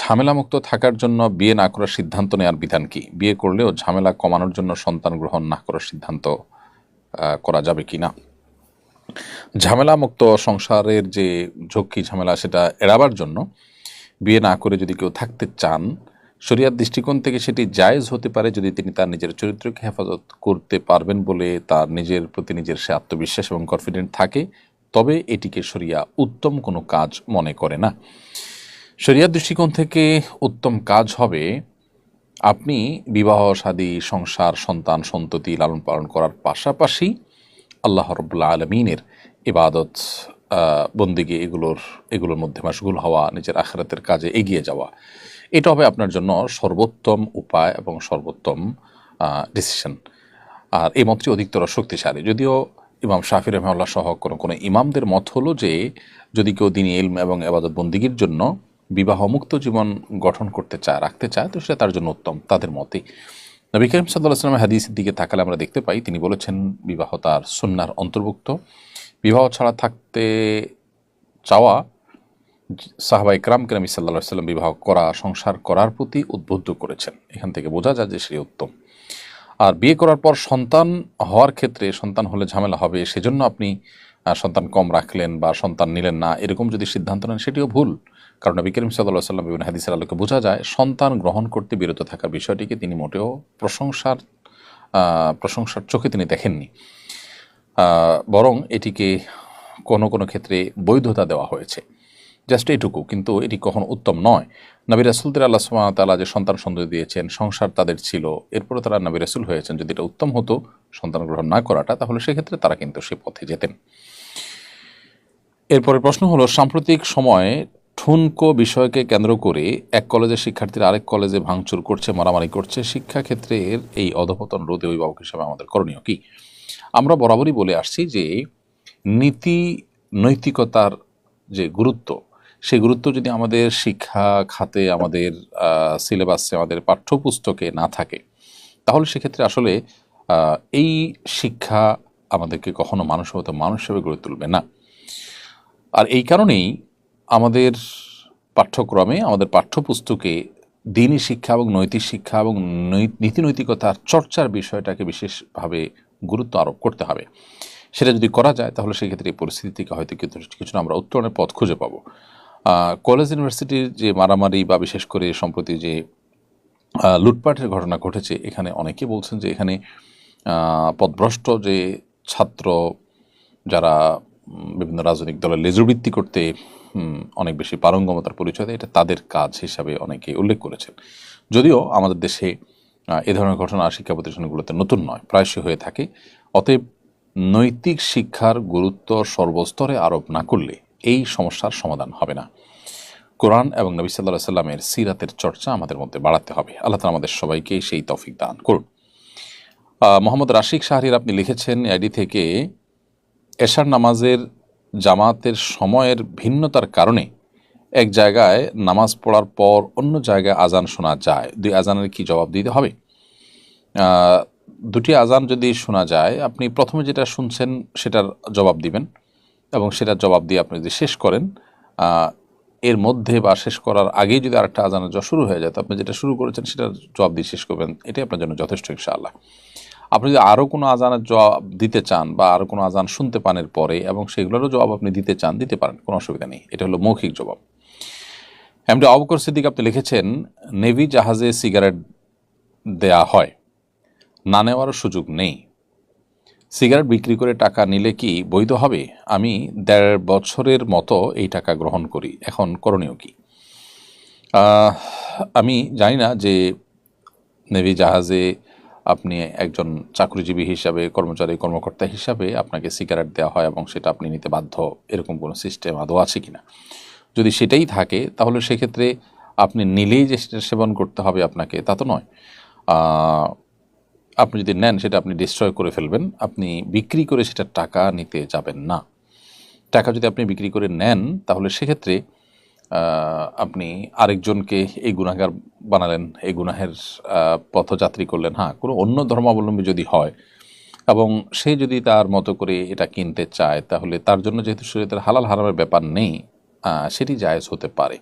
ঝামেলামুক্ত থাকার জন্য বিয়ে না করার সিদ্ধান্ত নেওয়ার বিধান কি? বিয়ে করলেও ঝামেলা কমানোর জন্য সন্তান গ্রহণ না করার সিদ্ধান্ত করা যাবে কি না? ঝামেলামুক্ত সংসারের যে ঝক্কি ঝামেলা সেটা এড়াবার জন্য বিয়ে না করে যদি কেউ থাকতে চান, শরিয়ার দৃষ্টিকোণ থেকে সেটি জায়েজ হতে পারে যদি তিনি তার নিজের চরিত্রকে হেফাজত করতে পারবেন বলে তার নিজের প্রতি নিজের সে আত্মবিশ্বাস এবং কনফিডেন্ট থাকে, তবে এটিকে শরিয়া উত্তম কোনো কাজ মনে করে না। শরিয়ার দৃষ্টিকোণ থেকে উত্তম কাজ হবে আপনি বিবাহ, শাদী, সংসার, সন্তান, সন্ততি লালন পালন করার পাশাপাশি আল্লাহ রব্লা আলমিনের ইবাদত বন্দিগি এগুলোর এগুলোর মধ্যে মাসগুল হওয়া, নিজের আখরাতের কাজে এগিয়ে যাওয়া। এটা হবে আপনার জন্য সর্বোত্তম উপায় এবং সর্বোত্তম ডিসিশন আর এই মতটি অধিকতর শক্তিশালী। যদিও ইমাম শাফি রহমাল্লাহ সহ কোনো কোনো ইমামদের মত হলো যে, যদি কেউ দিনী ইলম এবং এবাদত বন্দিগির জন্য বিবাহমুক্ত জীবন গঠন করতে চায়, রাখতে চায়, তো সেটা তার জন্য উত্তম, তাদের মতে। নবী করিম সাল্লাহ আসলামের হাদিসের দিকে তাকালে আমরা দেখতে পাই, তিনি বলেছেন, বিবাহ তার সুন্নার অন্তর্ভুক্ত। বিবাহ ছাড়া থাকতে চাওয়া সাহাবা ইকরাম কেরামি সাল্লাহ সাল্লাম বিবাহ করা, সংসার করার প্রতি উদ্বুদ্ধ করেছেন। এখান থেকে বোঝা যায় যে সে উত্তম। আর বিয়ে করার পর সন্তান হওয়ার ক্ষেত্রে সন্তান হলে ঝামেলা হবে, সেজন্য আপনি সন্তান কম রাখলেন বা সন্তান নিলেন না, এরকম যদি সিদ্ধান্ত নেন, সেটিও ভুল। কারণ নবী করিম সাল্লাহ সাল্লাম বিভিন্ন হাদিসের আলোকে বোঝা যায়, সন্তান গ্রহণ করতে বিরত থাকার বিষয়টিকে তিনি মোটেও প্রশংসার প্রশংসার চোখে তিনি দেখেননি। বরং এটিকে কোনো কোনো ক্ষেত্রে বৈধতা দেওয়া হয়েছে। জাস্ট এইটুকু কিন্তু এটি কখনো উত্তম নয়। নবী রাসুলদের আল্লাহ তালা যে সন্তান সন্দেহ দিয়েছেন, সংসার তাদের ছিল। এরপরে তারা নবী রাসুল হয়েছেন। যদি এটা উত্তম হতো, সন্তান গ্রহণ না করাটা, তাহলে সেক্ষেত্রে তারা কিন্তু সে পথে যেতেন। এরপরে প্রশ্ন হলো, সাম্প্রতিক সময়ে ঠুনকো বিষয়কে কেন্দ্র করে এক কলেজের শিক্ষার্থীরা আরেক কলেজে ভাঙচুর করছে, মারামারি করছে। শিক্ষাক্ষেত্রের এই অধপতন রোধে অভিভাবক হিসাবে আমাদের করণীয় কি? আমরা বরাবরই বলে আসছি যে, নীতি নৈতিকতার যে গুরুত্ব সেই গুরুত্ব যদি আমাদের শিক্ষা খাতে, আমাদের সিলেবাসে, আমাদের পাঠ্যপুস্তকে না থাকে, তাহলে সেক্ষেত্রে আসলে এই শিক্ষা আমাদেরকে কখনো মানুষ হতে মানুষ হিসেবে গড়ে তুলবে না। আর এই কারণেই আমাদের পাঠ্যক্রমে, আমাদের পাঠ্যপুস্তকে দিনই শিক্ষা এবং নৈতিক শিক্ষা এবং নৈ- নীতি নৈতিকতার চর্চার বিষয়টাকে বিশেষভাবে গুরুত্ব আরোপ করতে হবে। সেটা যদি করা যায়, তাহলে সেক্ষেত্রে এই পরিস্থিতি থেকে হয়তো কিন্তু কিছু না আমরা উত্তরণের পথ খুঁজে পাবো। কলেজ ইউনিভার্সিটির যে মারামারি বা বিশেষ করে সম্প্রতি যে লুটপাটের ঘটনা ঘটেছে, এখানে অনেকে বলছেন যে এখানে পদভ্রষ্ট যে ছাত্র যারা বিভিন্ন রাজনৈতিক দলের লেজুবৃত্তি করতে অনেক বেশি পারঙ্গমতার পরিচয় দেয়। এটা তাদের কাজ হিসাবে অনেকে উল্লেখ করেছেন। যদিও আমাদের দেশে এ ধরনের ঘটনা শিক্ষা প্রতিষ্ঠানগুলোতে নতুন নয়, প্রায়শই হয়ে থাকে। অতএব নৈতিক শিক্ষার গুরুত্ব সর্বস্তরে আরোপ না করলে এই সমস্যার সমাধান হবে না। কোরআন এবং নবী সাল্লাহ সাল্লামের সিরাতের চর্চা আমাদের মধ্যে বাড়াতে হবে। আল্লাহ তালা আমাদের সবাইকে সেই তফিক দান করুন। মোহাম্মদ রাশিক শাহরির আপনি লিখেছেন আইডি থেকে এশার নামাজের জামাতের সময়ের ভিন্নতার কারণে এক জায়গায় নামাজ পড়ার পর অন্য জায়গায় আজান শোনা যায়। দুই আজানের কি জবাব দিতে হবে? দুটি আজান যদি শোনা যায়, আপনি প্রথমে যেটা শুনছেন সেটার জবাব দিবেন এবং সেটার জবাব দিয়ে আপনি যদি শেষ করেন এর মধ্যে বা শেষ করার আগেই যদি আরেকটা আজানের জ, শুরু হয়ে যায়, তো আপনি যেটা শুরু করেছেন সেটার জবাব দিয়ে শেষ করবেন। এটাই আপনার জন্য যথেষ্ট ইনশাআল্লাহ। আপনি যদি আরও কোনো আজানের জবাব দিতে চান বা আরও কোনো আজান শুনতে পান এর পরে এবং সেগুলোরও জবাব আপনি দিতে চান, দিতে পারেন, কোনো অসুবিধা নেই। এটা হলো মৌখিক জবাব। এমডি অবকর সিদ্দিক আপনি লিখেছেন, নেভি জাহাজে সিগারেট দেয়া হয়, না নেওয়ারও সুযোগ নেই। সিগারেট বিক্রি করে টাকা নিলে কি বৈধ হবে? আমি দেড় বছরের মতো এই টাকা গ্রহণ করি। এখন করণীয় কি? আমি জানি না যে নেভি জাহাজে আপনি একজন চাকরিজীবী হিসাবে, কর্মচারী, কর্মকর্তা হিসাবে আপনাকে সিগারেট দেওয়া হয় এবং সেটা আপনি নিতে বাধ্য, এরকম কোনো সিস্টেম আদৌ আছে কি না যদি সেটাই থাকে, তাহলে সেক্ষেত্রে আপনি নিলেই যে সেটা সেবন করতে হবে আপনাকে, তা তো নয়। আপনি যদি নেন, সেটা আপনি ডিস্ট্রয় করে ফেলবেন, আপনি বিক্রি করে সেটা টাকা নিতে যাবেন না। টাকা যদি আপনি বিক্রি করে নেন, তাহলে সেক্ষেত্রে আপনি আরেকজনকে এই গুণাগার বানালেন, এই গুনাহের পথযাত্রী করলেন। হ্যাঁ কোনো অন্য ধর্মাবলম্বী যদি হয় এবং সে যদি তার মতো করে এটা কিনতে চায়, তাহলে তার জন্য যেহেতু শরীরের হালাল হারামের ব্যাপার নেই সেটি জায়েজ হতে পারে।